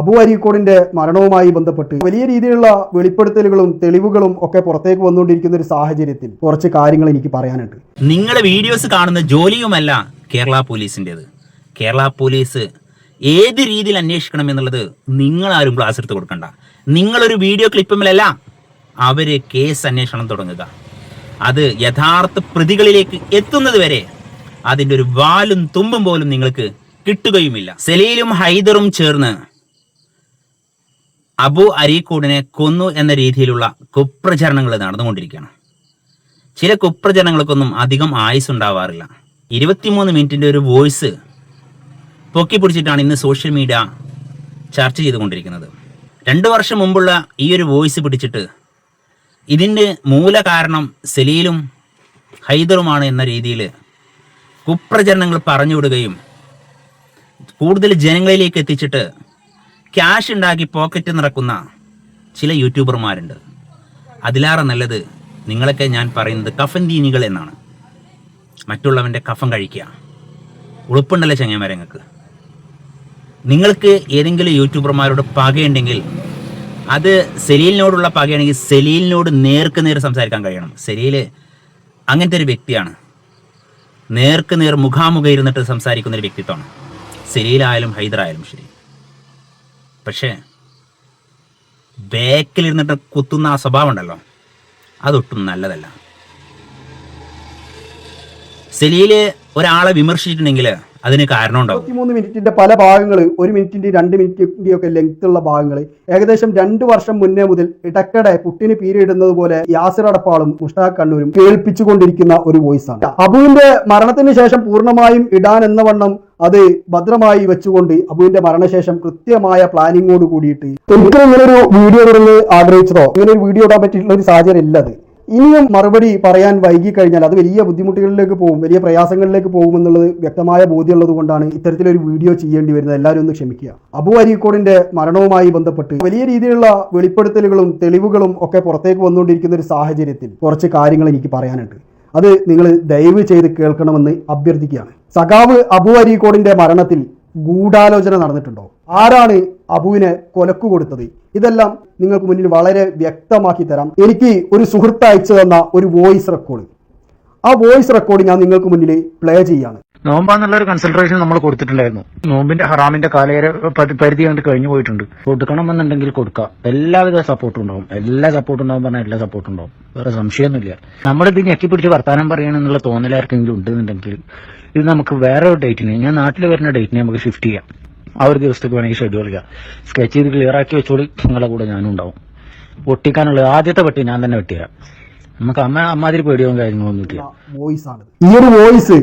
അബു അരീക്കോടിന്റെ മരണവുമായി ബന്ധപ്പെട്ട് വലിയ രീതിയിലുള്ള വെളിപ്പെടുത്തലുകളും തെളിവുകളും ഒക്കെ പുറത്തേക്ക് വന്നുകൊണ്ടിരിക്കുന്ന ഒരു സാഹചര്യത്തിൽ കുറച്ച് കാര്യങ്ങൾ എനിക്ക് പറയാനുണ്ട്. നിങ്ങളെ വീഡിയോസ് കാണുന്ന ജോലിയുമല്ല കേരള പോലീസിന്റെത് കേരള പോലീസ് ഏത് രീതിയിൽ അന്വേഷിക്കണം എന്നുള്ളത് നിങ്ങൾ ആരും ക്ലാസ് എടുത്ത് കൊടുക്കണ്ട. നിങ്ങളൊരു വീഡിയോ ക്ലിപ്പുമിലല്ല അവർ കേസ് അന്വേഷണം തുടങ്ങുക. അത് യഥാർത്ഥ പ്രതികളിലേക്ക് എത്തുന്നത് വരെ അതിന്റെ ഒരു വാലും തുമ്പും പോലും നിങ്ങൾക്ക് കിട്ടുകയുമില്ല. സെലീലും ഹൈദറും ചേർന്ന് അബു അരീക്കൂടിനെ കൊന്നു എന്ന രീതിയിലുള്ള കുപ്രചരണങ്ങൾ നടന്നുകൊണ്ടിരിക്കുകയാണ്. ചില കുപ്രചരണങ്ങൾക്കൊന്നും അധികം ആയുസ് ഉണ്ടാവാറില്ല. ഇരുപത്തിമൂന്ന് മിനിറ്റിന്റെ ഒരു വോയിസ് പൊക്കി പിടിച്ചിട്ടാണ് ഇന്ന് സോഷ്യൽ മീഡിയ ചർച്ച ചെയ്തുകൊണ്ടിരിക്കുന്നത്. രണ്ട് വർഷം മുമ്പുള്ള ഈ ഒരു വോയിസ് പിടിച്ചിട്ട് ഇതിന്റെ മൂല കാരണം സലീലും ഹൈദറുമാണ് എന്ന രീതിയിൽ കുപ്രചരണങ്ങൾ പറഞ്ഞുവിടുകയും കൂടുതൽ ജനങ്ങളിലേക്ക് എത്തിച്ചിട്ട് ക്യാഷ് ഉണ്ടാക്കി പോക്കറ്റ് നിറക്കുന്ന ചില യൂട്യൂബർമാരുണ്ട്. അതിലേറെ നല്ലത് നിങ്ങളൊക്കെ ഞാൻ പറയുന്നത് കഫൻ ദീനികൾ എന്നാണ്. മറ്റുള്ളവന്റെ കഫം കഴിക്കുക. ഉളുപ്പുണ്ടല്ലോ ചങ്ങന്മാരങ്ങൾക്ക് നിങ്ങൾക്ക് ഏതെങ്കിലും യൂട്യൂബർമാരോട് പകയുണ്ടെങ്കിൽ അത് സെലീലിനോടുള്ള പകയാണെങ്കിൽ സെലീലിനോട് നേർക്ക് നേർ സംസാരിക്കാൻ കഴിയണം. സെലീൽ അങ്ങനത്തെ ഒരു വ്യക്തിയാണ്. നേർക്ക് നേർ മുഖാമുഖം ഇരുന്നിട്ട് സംസാരിക്കുന്ന ഒരു വ്യക്തിത്വമാണ്. സെലീലായാലും ഹൈദറായാലും ശരി. പക്ഷേ ബാക്കിലിരുന്നിട്ട് കുത്തുന്ന ആ സ്വഭാവം ഉണ്ടല്ലോ അതൊട്ടും നല്ലതല്ല. സെലിയിൽ ഒരാളെ വിമർശിച്ചിട്ടുണ്ടെങ്കിൽ അതിന് കാരണം ഉണ്ടാവും. ഇരുപത്തിമൂന്ന് മിനിറ്റിന്റെ പല ഭാഗങ്ങൾ ഒരു മിനിറ്റിന്റെ രണ്ട് മിനിറ്റിന്റെ ഒക്കെ ലെങ്ത് ഉള്ള ഭാഗങ്ങൾ ഏകദേശം രണ്ട് വർഷം മുന്നേ മുതൽ ഇടക്കടെ പുട്ടിന് പീരിയിടുന്നത് പോലെ യാസിർ അടപ്പാളും മുഷ്താഖ് കണ്ണൂരും കേൾപ്പിച്ചുകൊണ്ടിരിക്കുന്ന ഒരു വോയിസ് ആണ്. അബുവിന്റെ മരണത്തിന് ശേഷം പൂർണമായും ഇടാൻ എന്ന വണ്ണം അത് ഭദ്രമായി വെച്ചുകൊണ്ട് അബുവിന്റെ മരണശേഷം കൃത്യമായ പ്ലാനിങ്ങോട് കൂടിയിട്ട്. ഒരിക്കലും ഇങ്ങനെ ഒരു വീഡിയോ ഇടുന്നത് ആഗ്രഹിച്ചതോ? ഇങ്ങനെ ഒരു വീഡിയോ ഇടാൻ പറ്റിയിട്ടുള്ള ഒരു സാഹചര്യം ഇല്ല അത്. ഇനിയും മറുപടി പറയാൻ വൈകി കഴിഞ്ഞാൽ അത് വലിയ ബുദ്ധിമുട്ടുകളിലേക്ക് പോകും വലിയ പ്രയാസങ്ങളിലേക്ക് പോകുമെന്നുള്ളത് വ്യക്തമായ ബോധ്യമുള്ളത് കൊണ്ടാണ് ഇത്തരത്തിലൊരു വീഡിയോ ചെയ്യേണ്ടി വരുന്നത്. എല്ലാവരും ഒന്ന് ക്ഷമിക്കുക. അബു അരീക്കോടിന്റെ മരണവുമായി ബന്ധപ്പെട്ട് വലിയ രീതിയിലുള്ള വെളിപ്പെടുത്തലുകളും തെളിവുകളും ഒക്കെ പുറത്തേക്ക് വന്നുകൊണ്ടിരിക്കുന്ന ഒരു സാഹചര്യത്തിൽ കുറച്ച് കാര്യങ്ങൾ എനിക്ക് പറയാനുണ്ട്. അത് നിങ്ങൾ ദയവ് ചെയ്ത് കേൾക്കണമെന്ന് അഭ്യർത്ഥിക്കുകയാണ്. സഖാവ് അബു അരീക്കോടിന്റെ മരണത്തിൽ ഗൂഢാലോചന നടന്നിട്ടുണ്ടോ? ആരാണ് അബുവിനെ കൊലക്കു കൊടുത്തത് ഇതെല്ലാം നിങ്ങൾക്ക് മുന്നിൽ വളരെ വ്യക്തമാക്കി തരാം. എനിക്ക് ഒരു സുഹൃത്ത് അയച്ചു തന്ന ഒരു വോയിസ് റെക്കോർഡ്. ആ വോയിസ് റെക്കോർഡ് ഞാൻ നിങ്ങൾക്ക് മുന്നിൽ പ്ലേ ചെയ്യാണ്. നോമ്പാന്നുള്ള ഒരു കൺസെൻട്രേഷൻ നമ്മൾ കൊടുത്തിട്ടുണ്ടായിരുന്നു. നോമ്പിന്റെ ഹറാമിന്റെ കാലയര പരിധി കണ്ട് കഴിഞ്ഞു പോയിട്ടുണ്ട്. കൊടുക്കണമെന്നുണ്ടെങ്കിൽ കൊടുക്കാം. എല്ലാവിധ സപ്പോർട്ടും ഉണ്ടാവും. എല്ലാ സപ്പോർട്ടും ഉണ്ടാവും പറഞ്ഞാൽ എല്ലാ സപ്പോർട്ടും ഉണ്ടാവും. വേറെ സംശയമൊന്നുമില്ല. നമ്മളിത് ഞെക്കി പിടിച്ച് വർത്താനം പറയണമെന്നുള്ള തോന്നൽ ആർക്കെങ്കിലും ഉണ്ടെന്നുണ്ടെങ്കിൽ ഇത് നമുക്ക് വേറെ ഒരു ഡേറ്റിന് ഞാൻ നാട്ടിൽ വരുന്ന ഡേറ്റിനെ നമുക്ക് ഷിഫ്റ്റ് ചെയ്യാം. ആ ഒരു ദിവസത്തേക്ക് വേണമെങ്കിൽ ഷെഡ്യൂൾ ചെയ്യാം. സ്കെച്ച് ചെയ്ത് ക്ലിയർ ആക്കി വെച്ചോളി നിങ്ങളുടെ കൂടെ ഞാനും ഉണ്ടാവും. പൊട്ടിക്കാനുള്ള ആദ്യത്തെ വെട്ടി ഞാൻ തന്നെ വെട്ടിയാ നമുക്ക് അമ്മ അമ്മാതിരി പേടിയോ കാര്യങ്ങളൊന്നും ഇല്ല. ഈ ഒരു വോയിസ്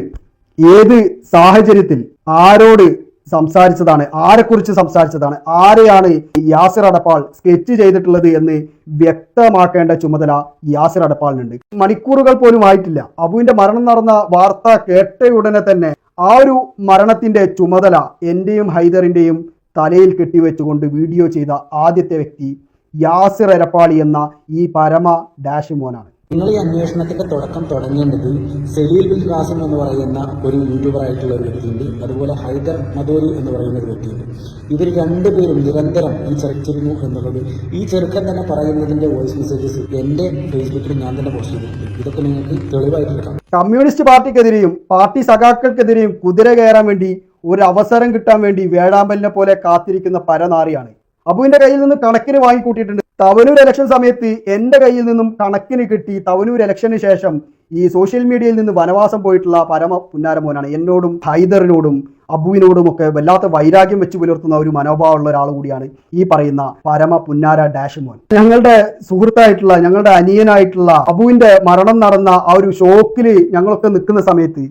ഏത് സാഹചര്യത്തിൽ ആരോട് സംസാരിച്ചതാണ് ആരെക്കുറിച്ച് സംസാരിച്ചതാണ് ആരെയാണ് യാസിർ അടപ്പാൾ സ്കെച്ച് ചെയ്തിട്ടുള്ളത് എന്ന് വ്യക്തമാക്കേണ്ട ചുമതല യാസിർ അടപ്പാളിനുണ്ട്. മണിക്കൂറുകൾ പോലും ആയിട്ടില്ല. അബുവിന്റെ മരണം നടന്ന വാർത്ത കേട്ട ഉടനെ തന്നെ ആ ഒരു മരണത്തിന്റെ ചുമതല എന്റെയും ഹൈദറിന്റെയും തലയിൽ കെട്ടിവെച്ചുകൊണ്ട് വീഡിയോ ചെയ്ത ആദ്യത്തെ വ്യക്തി യാസിർ അരപ്പാളി എന്ന ഈ പരമ ഡാഷ് മോനാണ് നിങ്ങൾ ഈ അന്വേഷണത്തിന്റെ തുടക്കം തുടങ്ങേണ്ടത് സലീൽ ബിൻ ഖാസിം എന്ന് പറയുന്ന ഒരു യൂട്യൂബർ ആയിട്ടുള്ള ഒരു വ്യക്തിയുണ്ട്. അതുപോലെ ഹൈദർ മദോരി എന്ന് പറയുന്ന ഒരു വ്യക്തിയുണ്ട്. ഇവർ രണ്ടുപേരും നിരന്തരം ഈ ചർച്ചിരുന്നു എന്നുള്ളത് ഈ ചെറുക്കൻ തന്നെ പറയുന്നതിന്റെ വോയിസ് മെസ്സേജസ് എന്റെ ഫേസ്ബുക്കിൽ ഞാൻ തന്നെ പോസ്റ്റ് ചെയ്തിട്ടുണ്ട്. ഇതൊക്കെ നിങ്ങൾക്ക് തെളിവായിട്ടെടുക്കാം കമ്മ്യൂണിസ്റ്റ് പാർട്ടിക്കെതിരെയും പാർട്ടി സഖാക്കൾക്കെതിരെയും കുതിര കയറാൻ വേണ്ടി ഒരു അവസരം കിട്ടാൻ വേണ്ടി വേഴാമ്പലിനെ പോലെ കാത്തിരിക്കുന്ന പരനാറിയാണ്. അബുവിന്റെ കയ്യിൽ നിന്ന് കണക്കിന് വാങ്ങിക്കൂട്ടിയിട്ടുണ്ട്. തവനൂർ ഇലക്ഷൻ സമയത്ത് എന്റെ കയ്യിൽ നിന്നും കണക്കിന് കിട്ടി തവനൂർ ഇലക്ഷന് ശേഷം ഈ സോഷ്യൽ മീഡിയയിൽ നിന്ന് വനവാസം പോയിട്ടുള്ള പരമ പുന്നാരമോനാണ്. എന്നോടും ഹൈദറിനോടും അബുവിനോടും ഒക്കെ വല്ലാത്ത വൈരാഗ്യം വെച്ച് പുലർത്തുന്ന ഒരു മനോഭാവമുള്ള ഒരാൾ കൂടിയാണ് ഈ പറയുന്ന പരമ പുന്നാര ഡാഷ് മോൻ ഞങ്ങളുടെ സുഹൃത്തായിട്ടുള്ള ഞങ്ങളുടെ അനിയനായിട്ടുള്ള അബുവിന്റെ മരണം നടന്ന ആ ഒരു ഷോക്കിൽ ഞങ്ങളൊക്കെ നിൽക്കുന്ന സമയത്ത്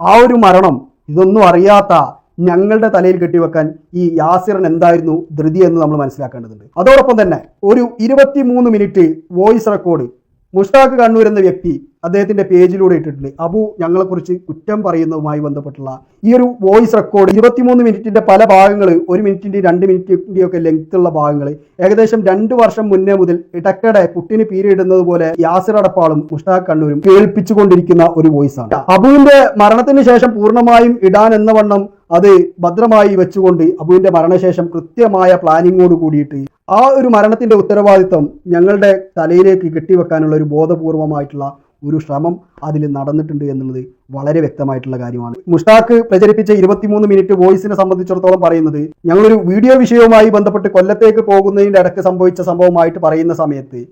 ആ ഒരു മരണം ഇതൊന്നും അറിയാത്ത ഞങ്ങളുടെ തലയിൽ കെട്ടിവെക്കാൻ ഈ യാസിറിന് എന്തായിരുന്നു ധൃതി എന്ന് നമ്മൾ മനസ്സിലാക്കേണ്ടതുണ്ട്. അതോടൊപ്പം തന്നെ ഒരു ഇരുപത്തിമൂന്ന് minute voice record Mushtaq Kannur എന്ന വ്യക്തി അദ്ദേഹത്തിന്റെ പേജിലൂടെ ഇട്ടിട്ടുണ്ട്. അബു ഞങ്ങളെക്കുറിച്ച് കുറ്റം പറയുന്നതുമായി ബന്ധപ്പെട്ടുള്ള ഈ ഒരു വോയിസ് റെക്കോർഡ് ഇരുപത്തിമൂന്ന് മിനിറ്റിന്റെ പല ഭാഗങ്ങൾ ഒരു മിനിറ്റിന്റെ രണ്ട് മിനിറ്റിന്റെ ഒക്കെ ലെങ്ത് ഉള്ള ഭാഗങ്ങൾ ഏകദേശം രണ്ട് വർഷം മുന്നേ മുതൽ ഇടക്കടെ കുട്ടിന് പീരിയിടുന്നത് പോലെ യാസിർ അടപ്പാളും മുഷ്താഖ് കണ്ണൂരും കേൾപ്പിച്ചുകൊണ്ടിരിക്കുന്ന ഒരു വോയിസ് ആണ്. അബുവിന്റെ മരണത്തിന് ശേഷം പൂർണമായും ഇടാൻ എന്ന വണ്ണം അത് ഭദ്രമായി വെച്ചുകൊണ്ട് അബുവിന്റെ മരണശേഷം കൃത്യമായ പ്ലാനിങ്ങോട് കൂടിയിട്ട് ആ ഒരു മരണത്തിന്റെ ഉത്തരവാദിത്വം ഞങ്ങളുടെ തലയിലേക്ക് കെട്ടിവെക്കാനുള്ള ഒരു ബോധപൂർവമായിട്ടുള്ള ഒരു ശ്രമം അതിൽ നടന്നിട്ടുണ്ട് എന്നുള്ളത് വളരെ വ്യക്തമായിട്ടുള്ള കാര്യമാണ്. മുഷ്താഖ് പ്രചരിപ്പിച്ച ഇരുപത്തിമൂന്ന് മിനിറ്റ് വോയിസിനെ സംബന്ധിച്ചിടത്തോളം പറയുന്നത് ഞങ്ങളൊരു വീഡിയോ വിഷയവുമായി ബന്ധപ്പെട്ട് കൊല്ലത്തേക്ക് പോകുന്നതിന്റെ ഇടയ്ക്ക് സംഭവിച്ച സംഭവമായിട്ട് പറയുന്ന സമയത്ത്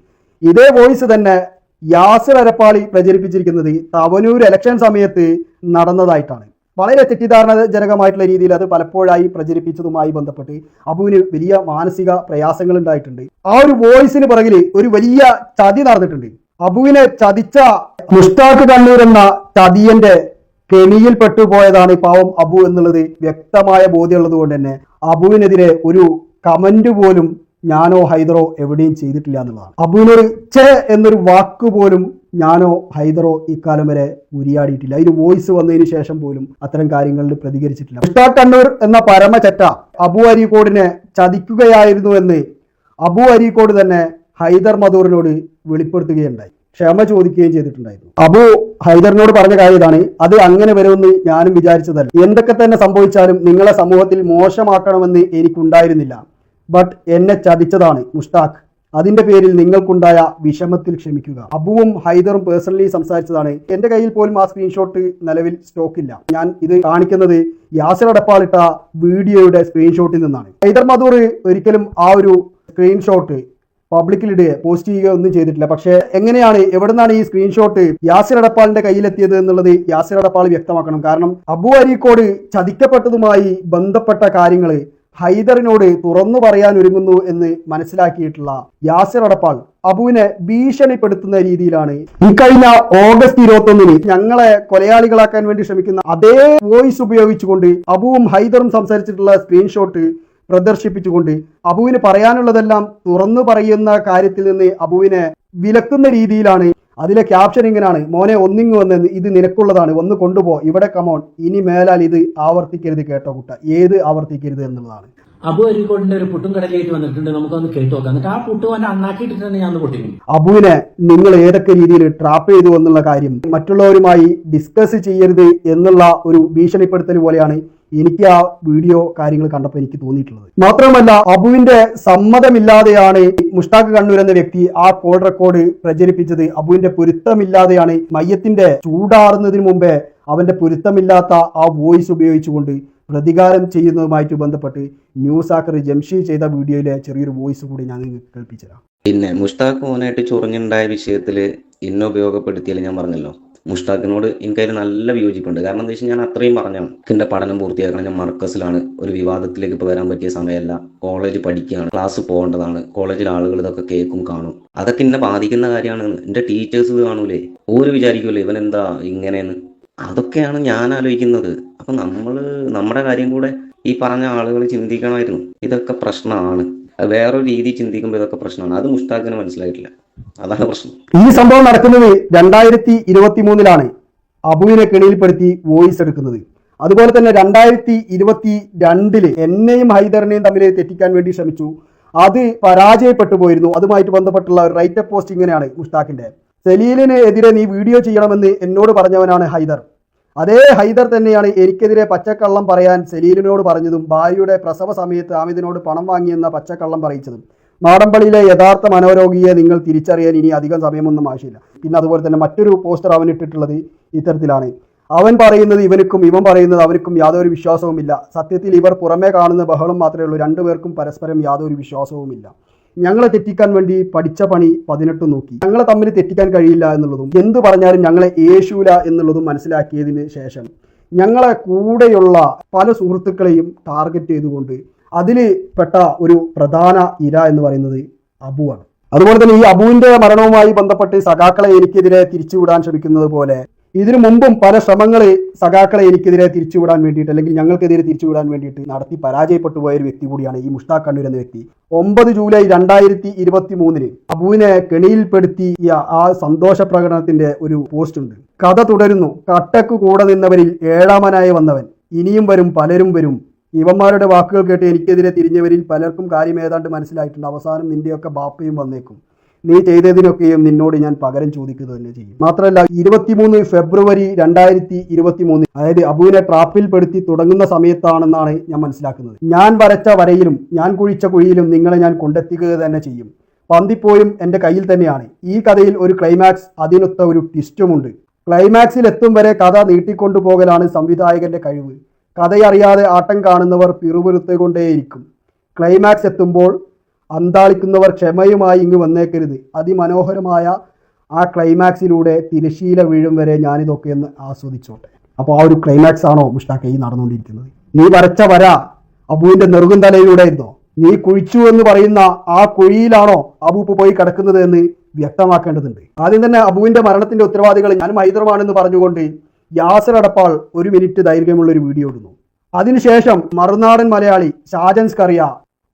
ഇതേ വോയിസ് തന്നെ യാസിർ അരപ്പാളി പ്രചരിപ്പിച്ചിരിക്കുന്നത് തവനൂർ ഇലക്ഷൻ സമയത്ത് നടന്നതായിട്ടാണ്. വളരെ തെറ്റിദ്ധാരണജനകമായിട്ടുള്ള രീതിയിൽ അത് പലപ്പോഴായി പ്രചരിപ്പിച്ചതുമായി ബന്ധപ്പെട്ട് അബുവിന് വലിയ മാനസിക പ്രയാസങ്ങൾ ഉണ്ടായിട്ടുണ്ട്. ആ ഒരു വോയിസിന് പിറകിൽ ഒരു വലിയ ചതി നടന്നിട്ടുണ്ട്. അബുവിനെ ചതിച്ച മുഷ്താഖ് കണ്ണൂർ എന്ന ചതിയന്റെ കെണിയിൽ പെട്ടുപോയതാണ് പാവം അബു എന്നുള്ളത് വ്യക്തമായ ബോധ്യമുള്ളത് കൊണ്ട് തന്നെ അബുവിനെതിരെ ഒരു കമന്റ് പോലും ഞാനോ ഹൈദറോ എവിടെയും ചെയ്തിട്ടില്ല എന്നുള്ളതാണ്. അബുവിനൊരു ചെ എന്നൊരു വാക്ക് പോലും ഞാനോ ഹൈദറോ ഇക്കാലം വരെ ഉരിയാടിയിട്ടില്ല. അതിന് വോയിസ് വന്നതിന് ശേഷം പോലും അത്തരം കാര്യങ്ങളിൽ പ്രതികരിച്ചിട്ടില്ല. മുഷ്താഖ് കണ്ണൂർ എന്ന പരമചറ്റ അബു അരീക്കോടിനെ ചതിക്കുകയായിരുന്നു എന്ന് അബു അരീക്കോട് തന്നെ ഹൈദർ മധൂറിനോട് വെളിപ്പെടുത്തുകയുണ്ടായി. ക്ഷമ ചോദിക്കുകയും ചെയ്തിട്ടുണ്ടായിരുന്നു. അബു ഹൈദറിനോട് പറഞ്ഞ കാര്യം ഇതാണ്. അത് അങ്ങനെ വരുമെന്ന് ഞാനും വിചാരിച്ചതല്ല. എന്തൊക്കെ തന്നെ സംഭവിച്ചാലും നിങ്ങളെ സമൂഹത്തിൽ മോശമാക്കണമെന്ന് എനിക്കുണ്ടായിരുന്നില്ല. ബട്ട് എന്നെ ചതിച്ചതാണ് മുഷ്താഖ്. അതിന്റെ പേരിൽ നിങ്ങൾക്കുണ്ടായ വിഷമത്തിൽ ക്ഷമിക്കുക. അബുവും ഹൈദറും പേഴ്സണലി സംസാരിച്ചതാണ്. എന്റെ കയ്യിൽ പോലും ആ സ്ക്രീൻഷോട്ട് നിലവിൽ സ്റ്റോക്കില്ല ഞാൻ ഇത് കാണിക്കുന്നത് യാസിർ അടപ്പാളിട്ട വീഡിയോയുടെ സ്ക്രീൻഷോട്ടിൽ നിന്നാണ്. ഹൈദർ മധൂർ ഒരിക്കലും ആ ഒരു സ്ക്രീൻഷോട്ട് പബ്ലിക്കിലിടുക പോസ്റ്റ് ചെയ്യുക ഒന്നും ചെയ്തിട്ടില്ല. പക്ഷേ എങ്ങനെയാണ് എവിടുന്നാണ് ഈ സ്ക്രീൻഷോട്ട് യാസിർ അടപ്പാളിന്റെ കയ്യിലെത്തിയത് എന്നുള്ളത് യാസിർ അടപ്പാൾ വ്യക്തമാക്കണം. കാരണം അബു അരീക്കോട് ചതിക്കപ്പെട്ടതുമായി ബന്ധപ്പെട്ട കാര്യങ്ങൾ ഹൈദറിനോട് തുറന്നു പറയാൻ ഒരുങ്ങുന്നു എന്ന് മനസ്സിലാക്കിയിട്ടുള്ള യാസിർ അടപ്പാൾ അബുവിനെ ഭീഷണിപ്പെടുത്തുന്ന രീതിയിലാണ്. ഈ കഴിഞ്ഞ ഓഗസ്റ്റ് ഇരുപത്തൊന്നിന് ഞങ്ങളെ കൊലയാളികളാക്കാൻ വേണ്ടി ശ്രമിക്കുന്ന അതേ വോയിസ് ഉപയോഗിച്ചുകൊണ്ട് അബുവും ഹൈദറും സംസാരിച്ചിട്ടുള്ള സ്ക്രീൻഷോട്ട് പ്രദർശിപ്പിച്ചുകൊണ്ട് അബുവിന് പറയാനുള്ളതെല്ലാം തുറന്നു പറയുന്ന കാര്യത്തിൽ നിന്ന് അബുവിനെ വിലക്കുന്ന രീതിയിലാണ് അതിലെ ക്യാപ്ഷൻ ഇങ്ങനെയാണ് മോനെ ഒന്നിങ്ങു വന്ന് ഇത് നിനക്കുള്ളതാണ്. ഒന്ന് കൊണ്ടുപോ. ഇവിടെ കമോൺ ഇനി മേലാൽ ഇത് ആവർത്തിക്കരുത് കേട്ടോ കുട്ട. ഏത് ആവർത്തിക്കരുത് എന്നുള്ളതാണ്. അബു അരിക്കോടിന്റെ ഒരു പുട്ടും കടലായിട്ട് വന്നിട്ടുണ്ട്. നമുക്കൊന്ന് കേട്ടു നോക്കാം. എന്നിട്ട് ആ പുട്ടു വന്നെ അണ്ണാക്കിയിട്ടിട്ട് തന്നെ ഞാൻ പൊട്ടിക്കും അബുവിനെ നിങ്ങൾ ഏതൊക്കെ രീതിയിൽ ട്രാപ്പ് ചെയ്തു എന്നുള്ള കാര്യം മറ്റുള്ളവരുമായി ഡിസ്കസ് ചെയ്യരുത് എന്നുള്ള ഒരു ഭീഷണിപ്പെടുത്തൽ പോലെയാണ് എനിക്ക് ആ വീഡിയോ കാര്യങ്ങൾ കണ്ടപ്പോൾ എനിക്ക് തോന്നിയിട്ടുള്ളത്. മാത്രമല്ല അബുവിന്റെ സമ്മതമില്ലാതെയാണ് മുഷ്താഖ് കണ്ണൂർ എന്ന വ്യക്തി ആ കോൾ റെക്കോർഡ് പ്രചരിപ്പിച്ചത്. അബുവിന്റെ പൊരുത്തമില്ലാതെയാണ് മയ്യത്തിന്റെ ചൂടാറുന്നതിന് മുമ്പേ അവന്റെ പൊരുത്തമില്ലാത്ത ആ വോയിസ് ഉപയോഗിച്ചുകൊണ്ട് പ്രതികാരം ചെയ്യുന്നതുമായിട്ട് ബന്ധപ്പെട്ട് ന്യൂസ് ആക്കർ ജംഷി ചെയ്ത വീഡിയോയിലെ ചെറിയൊരു വോയിസ് കൂടി ഞാൻ നിങ്ങൾക്ക് പിന്നെ മുഷ്താഖ് മോനായിട്ട് ചൊറിഞ്ഞുണ്ടായ വിഷയത്തിൽ എന്നെ ഉപയോഗപ്പെടുത്തിയാൽ ഞാൻ പറഞ്ഞല്ലോ. മുഷ്താഖിനോട് എനിക്കതിൽ നല്ല വിയോജിപ്പുണ്ട്. കാരണം എന്താ വെച്ചാൽ ഞാൻ അത്രയും പറഞ്ഞാണ് എന്റെ പഠനം പൂർത്തിയാക്കണം ഞാൻ മർക്കസിലാണ്. ഒരു വിവാദത്തിലേക്ക് ഇപ്പോൾ വരാൻ പറ്റിയ സമയമല്ല. കോളേജ് പഠിക്കുകയാണ്. ക്ലാസ് പോകേണ്ടതാണ്. കോളേജിൽ ആളുകൾ ഇതൊക്കെ കേൾക്കും കാണും. അതൊക്കെ എന്നെ ബാധിക്കുന്ന കാര്യമാണ്. എന്റെ ടീച്ചേഴ്സ് ഇത് കാണൂലേ? ഓര് വിചാരിക്കുമല്ലോ ഇവൻ എന്താ ഇങ്ങനെയെന്ന്? അതൊക്കെയാണ് ഞാൻ ആലോചിക്കുന്നത്. അപ്പം നമ്മൾ നമ്മുടെ കാര്യം കൂടെ ഈ പറഞ്ഞ ആളുകൾ ചിന്തിക്കണമായിരുന്നു. ഇതൊക്കെ പ്രശ്നമാണ്. വേറൊരു രീതി ചിന്തിക്കുമ്പോൾ ഇതൊക്കെ പ്രശ്നമാണ്. അത് മുഷ്താഖിന് മനസ്സിലായിട്ടില്ല. അതാണ് പ്രശ്നം. ഈ സംഭവം നടക്കുന്നത് രണ്ടായിരത്തി ഇരുപത്തി മൂന്നിലാണ് അബുവിനെ കെണിയിൽപ്പെടുത്തി വോയിസ് എടുക്കുന്നത്. അതുപോലെ തന്നെ രണ്ടായിരത്തി ഇരുപത്തി രണ്ടിൽ എന്നെയും ഹൈദറിനെയും തമ്മിൽ തെറ്റിക്കാൻ വേണ്ടി ശ്രമിച്ചു. അത് പരാജയപ്പെട്ടു പോയിരുന്നു. അതുമായിട്ട് ബന്ധപ്പെട്ടുള്ള ഒരു റൈറ്റ് അപ്പ് പോസ്റ്റ് ഇങ്ങനെയാണ് മുഷ്താഖിന്റെ സലീലിന് എതിരെ നീ വീഡിയോ ചെയ്യണമെന്ന് എന്നോട് പറഞ്ഞവനാണ് ഹൈദർ. അതേ ഹൈദർ തന്നെയാണ് എനിക്കെതിരെ പച്ചക്കള്ളം പറയാൻ സലീലിനോട് പറഞ്ഞതും ഭാര്യയുടെ പ്രസവ സമയത്ത് ആമിദിനോട് പണം വാങ്ങിയെന്ന പച്ചക്കള്ളം പറയിച്ചതും. മാടമ്പള്ളിയിലെ യഥാർത്ഥ മനോരോഗിയെ നിങ്ങൾ തിരിച്ചറിയാൻ ഇനി അധികം സമയമൊന്നും ആവശ്യമില്ല. പിന്നെ അതുപോലെ തന്നെ മറ്റൊരു പോസ്റ്റർ അവൻ ഇട്ടിട്ടുള്ളത് ഇത്തരത്തിലാണ്. അവൻ പറയുന്നത് ഇവനുക്കും ഇവൻ പറയുന്നത് അവർക്കും യാതൊരു വിശ്വാസവുമില്ല. സത്യത്തിൽ ഇവർ പുറമേ കാണുന്ന ബഹളം മാത്രമേ ഉള്ളൂ. രണ്ടുപേർക്കും പരസ്പരം യാതൊരു വിശ്വാസവുമില്ല. ഞങ്ങളെ തെറ്റിക്കാൻ വേണ്ടി പഠിച്ച പണി പതിനെട്ട് നോക്കി. ഞങ്ങളെ തമ്മിൽ തെറ്റിക്കാൻ കഴിയില്ല എന്നുള്ളതും എന്തു പറഞ്ഞാലും ഞങ്ങളെ യേശൂല എന്നുള്ളതും മനസ്സിലാക്കിയതിന് ശേഷം ഞങ്ങളെ കൂടെയുള്ള പല സുഹൃത്തുക്കളെയും ടാർഗറ്റ് ചെയ്തുകൊണ്ട് അതിൽ പെട്ട ഒരു പ്രധാന ഇര എന്ന് പറയുന്നത് അബുവാണ് അതുപോലെ തന്നെ ഈ അബുവിന്റെ മരണവുമായി ബന്ധപ്പെട്ട് സഖാക്കളെ എനിക്കെതിരെ തിരിച്ചുവിടാൻ ശ്രമിക്കുന്നത് പോലെ ഇതിനു മുമ്പും പല ശ്രമങ്ങൾ സഖാക്കളെ എനിക്കെതിരെ തിരിച്ചുവിടാൻ വേണ്ടിയിട്ട് അല്ലെങ്കിൽ ഞങ്ങൾക്കെതിരെ തിരിച്ചുവിടാൻ വേണ്ടിയിട്ട് നടത്തി പരാജയപ്പെട്ടു പോയ ഒരു വ്യക്തി കൂടിയാണ് ഈ മുഷ്താഖ് കണ്ണൂർ എന്ന വ്യക്തി. ഒമ്പത് ജൂലൈ രണ്ടായിരത്തി ഇരുപത്തി മൂന്നിന് അബുവിനെ കെണിയിൽപ്പെടുത്തിയ ആ സന്തോഷ പ്രകടനത്തിന്റെ ഒരു പോസ്റ്റ് ഉണ്ട്. കഥ തുടരുന്നു. കട്ടക്ക് കൂടെ നിന്നവരിൽ ഏഴാമനായി വന്നവൻ. ഇനിയും വരും പലരും വരും. ഇവന്മാരുടെ വാക്കുകൾ കേട്ട് എനിക്കെതിരെ തിരിഞ്ഞവരിൽ പലർക്കും കാര്യം ഏതാണ്ട് മനസ്സിലായിട്ടുണ്ട്. അവസാനം നിന്റെയൊക്കെ ബാപ്പയും വന്നേക്കും. നീ ചെയ്തതിനൊക്കെയും നിന്നോട് ഞാൻ പകരം ചോദിക്കുക തന്നെ ചെയ്യും. മാത്രമല്ല ഇരുപത്തിമൂന്ന് ഫെബ്രുവരി രണ്ടായിരത്തി ഇരുപത്തി മൂന്ന് അതായത് അബുവിനെ ട്രാപ്പിൽ പെടുത്തി തുടങ്ങുന്ന സമയത്താണെന്നാണ് ഞാൻ മനസ്സിലാക്കുന്നത്. ഞാൻ വരച്ച വരയിലും ഞാൻ കുഴിച്ച കുഴിയിലും നിങ്ങളെ ഞാൻ കൊണ്ടെത്തിക്കുക തന്നെ ചെയ്യും. പന്തിപ്പോയും എന്റെ കയ്യിൽ തന്നെയാണ്. ഈ കഥയിൽ ഒരു ക്ലൈമാക്സ് അതിനൊത്ത ഒരു ട്വിസ്റ്റുമുണ്ട് ക്ലൈമാക്സിൽ എത്തും വരെ കഥ നീട്ടിക്കൊണ്ടുപോകലാണ് സംവിധായകന്റെ കഴിവ്. കഥയറിയാതെ ആട്ടം കാണുന്നവർ പിറുപിറുത്തുകൊണ്ടേയിരിക്കും. ക്ലൈമാക്സ് എത്തുമ്പോൾ അന്താളിക്കുന്നവർ ക്ഷമയുമായി ഇങ്ങ് വന്നേക്കരുത്. അതിമനോഹരമായ ആ ക്ലൈമാക്സിലൂടെ തിരശീല വീഴും വരെ ഞാനിതൊക്കെ ഒന്ന് ആസ്വദിച്ചോട്ടെ. അപ്പോൾ ആ ഒരു ക്ലൈമാക്സ് ആണോ മുഷ്ടാക്ക ഈ നടന്നുകൊണ്ടിരിക്കുന്നത്? നീ വരച്ച വര അബുവിന്റെ നെറുകും തലയിലൂടെ ഇരുന്നോ നീ കുഴിച്ചു എന്ന് പറയുന്ന ആ കുഴിയിലാണോ അബു ഇപ്പോൾ പോയി കിടക്കുന്നത് എന്ന് വ്യക്തമാക്കേണ്ടതുണ്ട്. ആദ്യം തന്നെ അബുവിന്റെ മരണത്തിന്റെ ഉത്തരവാദികൾ ഞാൻ മൈതൃമാണെന്ന് പറഞ്ഞുകൊണ്ട് യാസർ അടപ്പാൾ ഒരു മിനിറ്റ് ദൈർഘ്യമുള്ള ഒരു വീഡിയോ ഇടുന്നു. അതിനുശേഷം മറുനാടൻ മലയാളി ഷാജൻ സ്കറിയ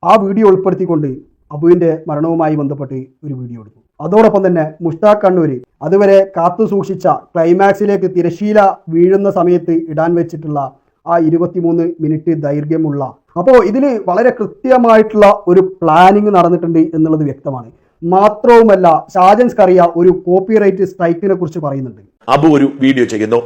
ആ വീഡിയോ ഉൾപ്പെടുത്തിക്കൊണ്ട് അബുവിന്റെ മരണവുമായി ബന്ധപ്പെട്ട് ഒരു വീഡിയോ എടുത്തു അതോടൊപ്പം തന്നെ മുഷ്താഖ് കണ്ണൂര് അതുവരെ കാത്തു സൂക്ഷിച്ച ക്ലൈമാക്സിലേക്ക് തിരശീല വീഴുന്ന സമയത്ത് ഇടാൻ വെച്ചിട്ടുള്ള ആ ഇരുപത്തിമൂന്ന് മിനിറ്റ് ദൈർഘ്യമുള്ള അപ്പോൾ ഇതിൽ വളരെ കൃത്യമായിട്ടുള്ള ഒരു പ്ലാനിങ് നടന്നിട്ടുണ്ട് എന്നുള്ളത് വ്യക്തമാണ്. മാത്രവുമല്ല ഷാജൻസ് കറിയ ഒരു കോപ്പിറൈറ്റ് സ്ട്രൈക്കിനെ കുറിച്ച് പറയുന്നുണ്ട്. അബു ഒരു വീഡിയോ ചെയ്യുന്നു.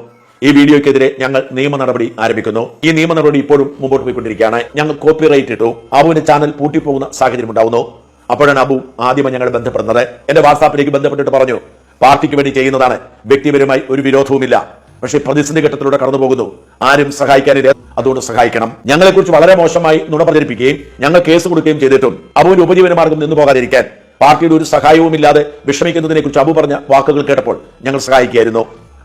ഈ വീഡിയോയ്ക്കെതിരെ ഞങ്ങൾ നിയമ നടപടി ആരംഭിക്കുന്നു. ഈ നിയമ നടപടി ഇപ്പോഴും മുമ്പോട്ട് പോയിക്കൊണ്ടിരിക്കുകയാണ്. ഞങ്ങൾ കോപ്പിറൈറ്റ് ഇട്ടു. അബുവിന്റെ ചാനൽ പൂട്ടിപ്പോകുന്ന സാഹചര്യം ഉണ്ടാവുന്നു. അപ്പോഴാണ് അബു ആദ്യമായി ഞങ്ങൾ ബന്ധപ്പെടുന്നത്. എന്റെ വാട്സാപ്പിലേക്ക് ബന്ധപ്പെട്ടിട്ട് പറഞ്ഞു പാർട്ടിക്ക് വേണ്ടി ചെയ്യുന്നതാണ്. വ്യക്തിപരമായി ഒരു വിരോധവുമില്ല. പക്ഷേ പ്രതിസന്ധി ഘട്ടത്തിലൂടെ കടന്നു പോകുന്നു. ആരും സഹായിക്കാനില്ല. അതുകൊണ്ട് സഹായിക്കണം. ഞങ്ങളെക്കുറിച്ച് വളരെ മോശമായി നുണ പ്രചരിപ്പിക്കുകയും ഞങ്ങൾ കേസ് കൊടുക്കുകയും ചെയ്തിട്ടും അബുവിന്റെ ഉപജീവന മാർഗം നിന്നു പോകാതിരിക്കാൻ പാർട്ടിയുടെ ഒരു സഹായവും ഇല്ലാതെ വിഷമിക്കുന്നതിനെ കുറിച്ച് അബു പറഞ്ഞ വാക്കുകൾ കേട്ടപ്പോൾ ഞങ്ങൾ സഹായിക്കുകയായിരുന്നു.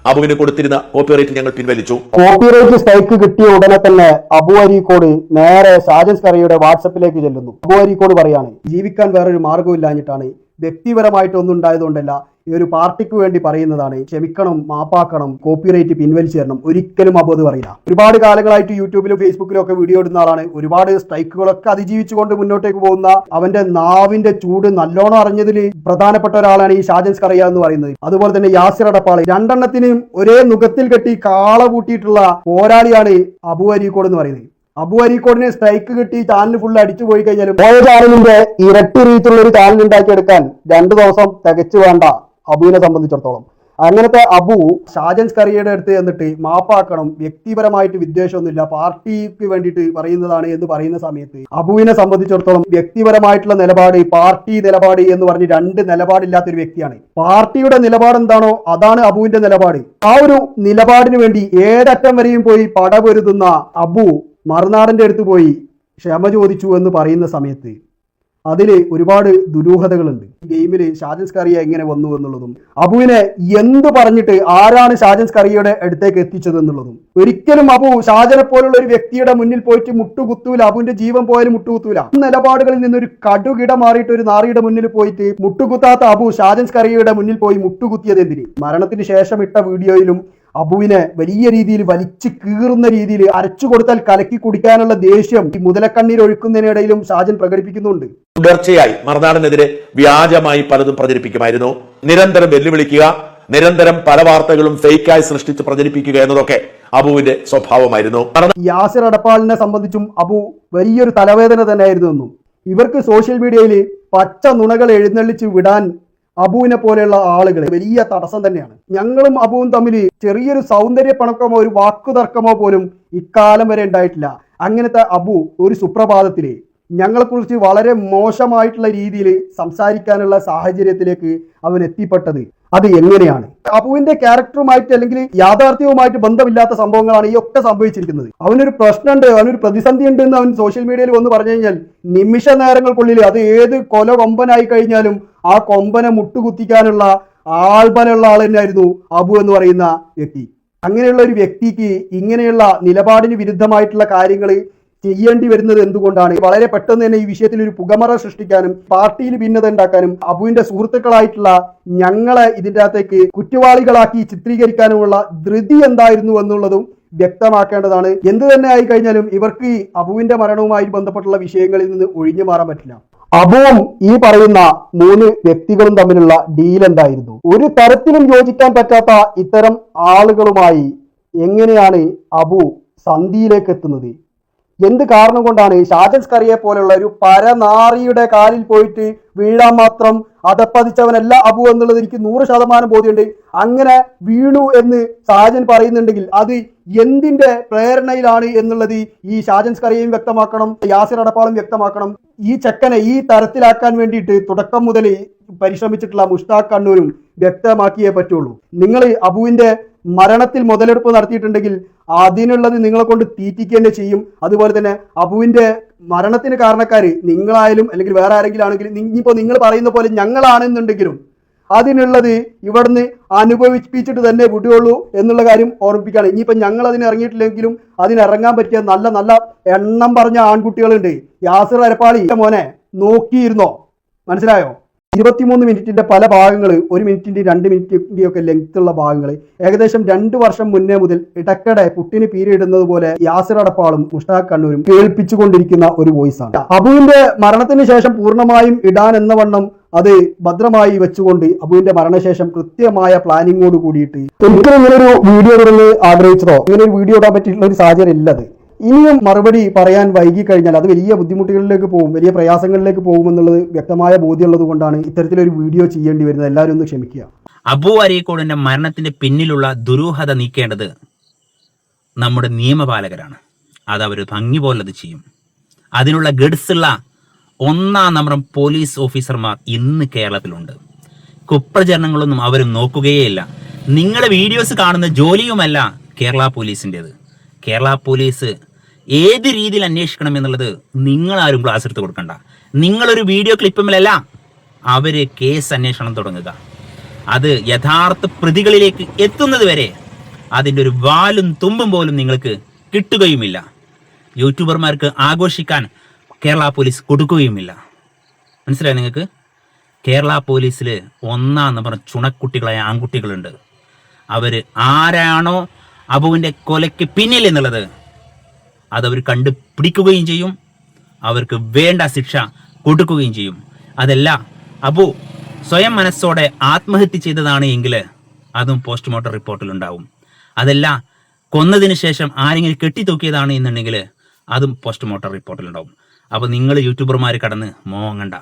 അബുവിന് കൊടുത്തിരുന്ന കോപ്പിറൈറ്റ് ഞങ്ങൾ പിൻവലിച്ചു. കോപ്പിറൈറ്റ് സ്ട്രൈക്ക് കിട്ടിയ ഉടനെ തന്നെ അബു അരീക്കോട് നേരെ ഷാജൻസ് കറിയുടെ വാട്സപ്പിലേക്ക് ചെല്ലുന്നു. അബു അരീക്കോട് പറയാണ് ജീവിക്കാൻ വേറൊരു മാർഗമില്ലാഞ്ഞിട്ടാണ് വ്യക്തിപരമായിട്ടൊന്നും ഉണ്ടായതുകൊണ്ടല്ല. ഈ ഒരു പാർട്ടിക്ക് വേണ്ടി പറയുന്നതാണ് ക്ഷമിക്കണം മാപ്പാക്കണം കോപ്പിറൈറ്റ് പിൻവലിച്ചു തരണം ഒരിക്കലും അബോധ പറയില്ല. ഒരുപാട് കാലങ്ങളായിട്ട് യൂട്യൂബിലും ഫേസ്ബുക്കിലും ഒക്കെ വീഡിയോ ഇടുന്ന ആളാണ്. ഒരുപാട് സ്ട്രൈക്കുകളൊക്കെ അതിജീവിച്ചുകൊണ്ട് മുന്നോട്ടേക്ക് പോകുന്ന അവന്റെ നാവിന്റെ ചൂട് നല്ലോണം അറിഞ്ഞതിൽ പ്രധാനപ്പെട്ട ഒരാളാണ് ഈ ഷാജൻസ് കറിയ എന്ന് പറയുന്നത്. അതുപോലെ തന്നെ യാസിർ അടപ്പാളി. രണ്ടെണ്ണത്തിനും ഒരേ നുഖത്തിൽ കെട്ടി കാള കൂട്ടിയിട്ടുള്ള പോരാളിയാണ് അബു അരീക്കോട് എന്ന് പറയുന്നത്. അബു അരീക്കോടിന് സ്ട്രൈക്ക് കിട്ടി ചാനൽ ഫുൾ അടിച്ചു പോയി കഴിഞ്ഞാലും പോയ ചാനലിന്റെ ഇരട്ടി റീച്ചുള്ള ഒരു ചാനൽ ഉണ്ടാക്കിയെടുക്കാൻ രണ്ടു ദിവസം തികച്ചു വേണ്ട അബുവിനെ സംബന്ധിച്ചിടത്തോളം. അങ്ങനത്തെ അബു ഷാജൻസ് കറിയുടെ അടുത്ത് എന്നിട്ട് മാപ്പാക്കണം വ്യക്തിപരമായിട്ട് വിദ്വേഷമൊന്നുമില്ല പാർട്ടിക്ക് വേണ്ടിയിട്ട് പറയുന്നതാണ് എന്ന് പറയുന്ന സമയത്ത് അബുവിനെ സംബന്ധിച്ചിടത്തോളം വ്യക്തിപരമായിട്ടുള്ള നിലപാട് പാർട്ടി നിലപാട് എന്ന് പറഞ്ഞ് രണ്ട് നിലപാടില്ലാത്ത ഒരു വ്യക്തിയാണ്. പാർട്ടിയുടെ നിലപാട് എന്താണോ അതാണ് അബുവിന്റെ നിലപാട്. ആ ഒരു നിലപാടിന് വേണ്ടി ഏതറ്റം വരെയും പോയി പടപൊരുതുന്ന അബു മറുനാടന്റെ അടുത്ത് പോയി ക്ഷമ ചോദിച്ചു എന്ന് പറയുന്ന സമയത്ത് അതിൽ ഒരുപാട് ദുരൂഹതകളുണ്ട്. ഗെയിമിൽ കറിയ എങ്ങനെ വന്നു എന്നുള്ളതും അബുവിനെ എന്ത് പറഞ്ഞിട്ട് ആരാണ് ഷാജൻസ് കറിയയുടെ അടുത്തേക്ക് എത്തിച്ചത് എന്നുള്ളതും. ഒരിക്കലും അബു ഷാജനെ പോലുള്ള ഒരു വ്യക്തിയുടെ മുന്നിൽ പോയിട്ട് മുട്ടുകുത്തൂല അബുവിന്റെ ജീവൻ പോയാലും മുട്ടുകുത്തൂല. നിലപാടുകളിൽ നിന്നൊരു കടുകിട മാറിയിട്ട് ഒരു നാറിയുടെ മുന്നിൽ പോയിട്ട് മുട്ടുകുത്താത്ത അബു ഷാജൻസ് കറിയയുടെ മുന്നിൽ പോയി മുട്ടുകുത്തിയത് എന്തിന്? മരണത്തിന് ശേഷം ഇട്ട വീഡിയോയിലും അബുവിനെ വലിയ രീതിയിൽ വലിച്ചു കീറുന്ന രീതിയിൽ അരച്ചു കൊടുത്താൽ കലക്കി കുടിക്കാനുള്ള ദേഷ്യം ഈ മുതലക്കണ്ണീർ ഒഴുക്കുന്നതിനിടയിലും ഷാജൻ പ്രകടിപ്പിക്കുന്നുണ്ട്. തുടർച്ചയായി മറുനാടിനെതിരെ വ്യാജമായി പലതും പ്രചരിപ്പിക്കുമായിരുന്നു. നിരന്തരം വെല്ലുവിളിക്കുക നിരന്തരം പല വാർത്തകളും ഫേക്കായി സൃഷ്ടിച്ച് പ്രചരിപ്പിക്കുക എന്നതൊക്കെ അബുവിന്റെ സ്വഭാവമായിരുന്നു. യാസിർ അടപ്പാളിനെ സംബന്ധിച്ചും അബു വലിയൊരു തലവേദന തന്നെയായിരുന്നു ഇവർക്ക് സോഷ്യൽ മീഡിയയിൽ പച്ച നുണകൾ എഴുന്നള്ളിച്ച് വിടാൻ അബുവിനെ പോലെയുള്ള ആളുകൾ വലിയ തടസ്സം തന്നെയാണ്. ഞങ്ങളും അബുവും തമ്മിൽ ചെറിയൊരു സൗന്ദര്യ പണക്കമോ ഒരു വാക്കുതർക്കമോ പോലും ഇക്കാലം വരെ ഉണ്ടായിട്ടില്ല. അങ്ങനത്തെ അബു ഒരു സുപ്രഭാതത്തിലെ ഞങ്ങളെക്കുറിച്ച് വളരെ മോശമായിട്ടുള്ള രീതിയിൽ സംസാരിക്കാനുള്ള സാഹചര്യത്തിലേക്ക് അവൻ എത്തിപ്പെട്ടത്. അത് എങ്ങനെയാണ്? അപ്പുവിന്റെ ക്യാരക്ടറുമായിട്ട് അല്ലെങ്കിൽ യാഥാർത്ഥ്യവുമായിട്ട് ബന്ധമില്ലാത്ത സംഭവങ്ങളാണ് ഈ ഒക്കെ സംഭവിച്ചിരിക്കുന്നത്. അവനൊരു പ്രശ്നമുണ്ട് അവനൊരു പ്രതിസന്ധി ഉണ്ട് എന്ന് അവൻ സോഷ്യൽ മീഡിയയിൽ വന്ന് പറഞ്ഞു കഴിഞ്ഞാൽ നിമിഷ നേരങ്ങൾക്കുള്ളിൽ അത് ഏത് കൊല കൊമ്പനായി കഴിഞ്ഞാലും ആ കൊമ്പനെ മുട്ടുകുത്തിക്കാനുള്ള ആൾബലുള്ള ആൾ തന്നെയായിരുന്നു അബു എന്ന് പറയുന്ന വ്യക്തി. അങ്ങനെയുള്ള ഒരു വ്യക്തിക്ക് ഇങ്ങനെയുള്ള നിലപാടിന് വിരുദ്ധമായിട്ടുള്ള കാര്യങ്ങൾ ചെയ്യേണ്ടി വരുന്നത് എന്തുകൊണ്ടാണ്? വളരെ പെട്ടെന്ന് തന്നെ ഈ വിഷയത്തിൽ ഒരു പുകമറ സൃഷ്ടിക്കാനും പാർട്ടിയിൽ ഭിന്നത ഉണ്ടാക്കാനും അബുവിന്റെ സുഹൃത്തുക്കളായിട്ടുള്ള ഞങ്ങളെ ഇതിന്റെ അകത്തേക്ക് കുറ്റവാളികളാക്കി ചിത്രീകരിക്കാനുമുള്ള ധൃതി എന്തായിരുന്നു എന്നുള്ളതും വ്യക്തമാക്കേണ്ടതാണ്. എന്ത് തന്നെ ആയി കഴിഞ്ഞാലും ഇവർക്ക് അബുവിന്റെ മരണവുമായി ബന്ധപ്പെട്ടുള്ള വിഷയങ്ങളിൽ നിന്ന് ഒഴിഞ്ഞു മാറാൻ പറ്റില്ല. അബുവും ഈ പറയുന്ന മൂന്ന് വ്യക്തികളും തമ്മിലുള്ള ഡീൽ എന്തായിരുന്നു? ഒരു തരത്തിലും യോജിക്കാൻ പറ്റാത്ത ഇത്തരം ആളുകളുമായി എങ്ങനെയാണ് അബു സന്ധിയിലേക്ക് എത്തുന്നത്? എന്ത് കാരണം കൊണ്ടാണ് ഷാജൻ സ്കറിയെ പോലെയുള്ള ഒരു പരനാറിയുടെ കാലിൽ പോയിട്ട് വീഴാൻ മാത്രം അതപ്പതിച്ചവനല്ല അബു എന്നുള്ളത് എനിക്ക് നൂറ് ശതമാനം ബോധ്യമുണ്ട്. അങ്ങനെ വീണു എന്ന് ഷാജൻ പറയുന്നുണ്ടെങ്കിൽ അത് എന്തിന്റെ പ്രേരണയിലാണ് എന്നുള്ളത് ഈ ഷാജൻ സ്കറിയയും വ്യക്തമാക്കണം യാസിർ അടപ്പാളും വ്യക്തമാക്കണം. ഈ ചെക്കനെ ഈ തരത്തിലാക്കാൻ വേണ്ടിയിട്ട് തുടക്കം മുതൽ പരിശ്രമിച്ചിട്ടുള്ള മുഷ്താഖ് കണ്ണൂരും വ്യക്തമാക്കിയേ പറ്റുള്ളൂ. നിങ്ങൾ അബുവിന്റെ മരണത്തിൽ മുതലെടുപ്പ് നടത്തിയിട്ടുണ്ടെങ്കിൽ അതിനുള്ളത് നിങ്ങളെ കൊണ്ട് തീറ്റിക്കുക ചെയ്യും. അതുപോലെ തന്നെ അബുവിന്റെ മരണത്തിന് കാരണക്കാർ നിങ്ങളായാലും അല്ലെങ്കിൽ വേറെ ആരെങ്കിലും ആണെങ്കിലും ഇനിയിപ്പോ നിങ്ങൾ പറയുന്ന പോലെ ഞങ്ങളാണെന്നുണ്ടെങ്കിലും അതിനുള്ളത് ഇവിടുന്ന് അനുഭവിപ്പിച്ചിട്ട് തന്നെ വിടുകയുള്ളൂ എന്നുള്ള കാര്യം ഓർമ്മിപ്പിക്കുകയാണ്. ഇനിയിപ്പോൾ ഞങ്ങൾ അതിന് ഇറങ്ങിയിട്ടില്ലെങ്കിലും അതിനിറങ്ങാൻ പറ്റിയ നല്ല നല്ല എണ്ണം പറഞ്ഞ ആൺകുട്ടികളുണ്ട്. യാസിർ അരപ്പാളി. മോനെ നോക്കിയിരുന്നോ? മനസ്സിലായോ? ഇരുപത്തിമൂന്ന് മിനിറ്റിന്റെ പല ഭാഗങ്ങൾ ഒരു മിനിറ്റിന്റെ രണ്ട് മിനിറ്റിന്റെ ഒക്കെ ലെങ്ത് ഉള്ള ഭാഗങ്ങൾ ഏകദേശം രണ്ട് വർഷം മുന്നേ മുതൽ ഇടക്കടെ പുട്ടിന് പീരിയിടുന്നത് പോലെ യാസിർ അടപ്പാളും മുഷ്താഖ് കണ്ണൂരും കേൾപ്പിച്ചുകൊണ്ടിരിക്കുന്ന ഒരു വോയിസ് ആണ്. അബുവിന്റെ മരണത്തിന് ശേഷം പൂർണമായും ഇടാൻ എന്ന വണ്ണം അത് ഭദ്രമായി വെച്ചുകൊണ്ട് അബുവിന്റെ മരണശേഷം കൃത്യമായ പ്ലാനിങ്ങോട് കൂടിയിട്ട്. ഒരിക്കലും ഇങ്ങനെ ഒരു വീഡിയോ ഇടുന്നത് ആഗ്രഹിച്ചതോ? ഇങ്ങനെ ഒരു വീഡിയോ ഇടാൻ പറ്റിയിട്ടുള്ള ഒരു സാഹചര്യം ഇല്ലത് ഇനിയും മറുപടി പറയാൻ വൈകി കഴിഞ്ഞാൽ അത് വലിയ ബുദ്ധിമുട്ടുകളിലേക്ക് പോകും വലിയ പ്രയാസങ്ങളിലേക്ക് പോകുമെന്നുള്ളത് വ്യക്തമായ ബോധ്യമുള്ളത് കൊണ്ടാണ് ഇത്തരത്തിലൊരു വീഡിയോ ചെയ്യേണ്ടി വരുന്നത്. എല്ലാവരും ഒന്ന് ക്ഷമിക്കുക. അബു അരീക്കോടിന്റെ മരണത്തിന്റെ പിന്നിലുള്ള ദുരൂഹത നീക്കേണ്ടത് നമ്മുടെ നിയമപാലകരാണ്. അത് അവർ ഭംഗി പോലെ അത് ചെയ്യും. അതിനുള്ള ഗഡ്സുള്ള ഒന്നാം നമ്പർ പോലീസ് ഓഫീസർമാർ ഇന്ന് കേരളത്തിലുണ്ട്. കുപ്രചരണങ്ങളൊന്നും അവർ നോക്കുകയേയില്ല. നിങ്ങളുടെ വീഡിയോസ് കാണുന്ന ജോലിയുമല്ല കേരള പോലീസിന്റെത് കേരള പോലീസ് ഏത് രീതിയിൽ അന്വേഷിക്കണം എന്നുള്ളത് നിങ്ങൾ ആരും ക്ലാസ് എടുത്ത് കൊടുക്കണ്ട. നിങ്ങളൊരു വീഡിയോ ക്ലിപ്പുമല്ല അവർ കേസ് അന്വേഷണം തുടങ്ങുക. അത് യഥാർത്ഥ പ്രതികളിലേക്ക് എത്തുന്നത് വരെ അതിന്റെ ഒരു വാലും തുമ്പും പോലും നിങ്ങൾക്ക് കിട്ടുകയുമില്ല. യൂട്യൂബർമാർക്ക് ആഘോഷിക്കാൻ കേരള പോലീസ് കൊടുക്കുകയുമില്ല. മനസ്സിലായി നിങ്ങൾക്ക്? കേരള പോലീസിൽ ഒന്നാന്ന് പറഞ്ഞ ചുണക്കുട്ടികളായ ആൺകുട്ടികളുണ്ട്. അവർ ആരാണോ അബുവിന്റെ കൊലയ്ക്ക് പിന്നിൽ എന്നുള്ളത് അതവർ കണ്ടുപിടിക്കുകയും ചെയ്യും. അവർക്ക് വേണ്ട ശിക്ഷ കൊടുക്കുകയും ചെയ്യും. അതല്ല അബു സ്വയം മനസ്സോടെ ആത്മഹത്യ ചെയ്തതാണ് എങ്കിൽ അതും പോസ്റ്റ്മോർട്ടം റിപ്പോർട്ടിലുണ്ടാവും. അതല്ല കൊന്നതിന് ശേഷം ആരെങ്കിലും കെട്ടിത്തൂക്കിയതാണ് എന്നുണ്ടെങ്കിൽ അതും പോസ്റ്റ്മോർട്ടം റിപ്പോർട്ടിലുണ്ടാവും. അപ്പോൾ നിങ്ങൾ യൂട്യൂബർമാർ കടന്ന് മോങ്ങണ്ട.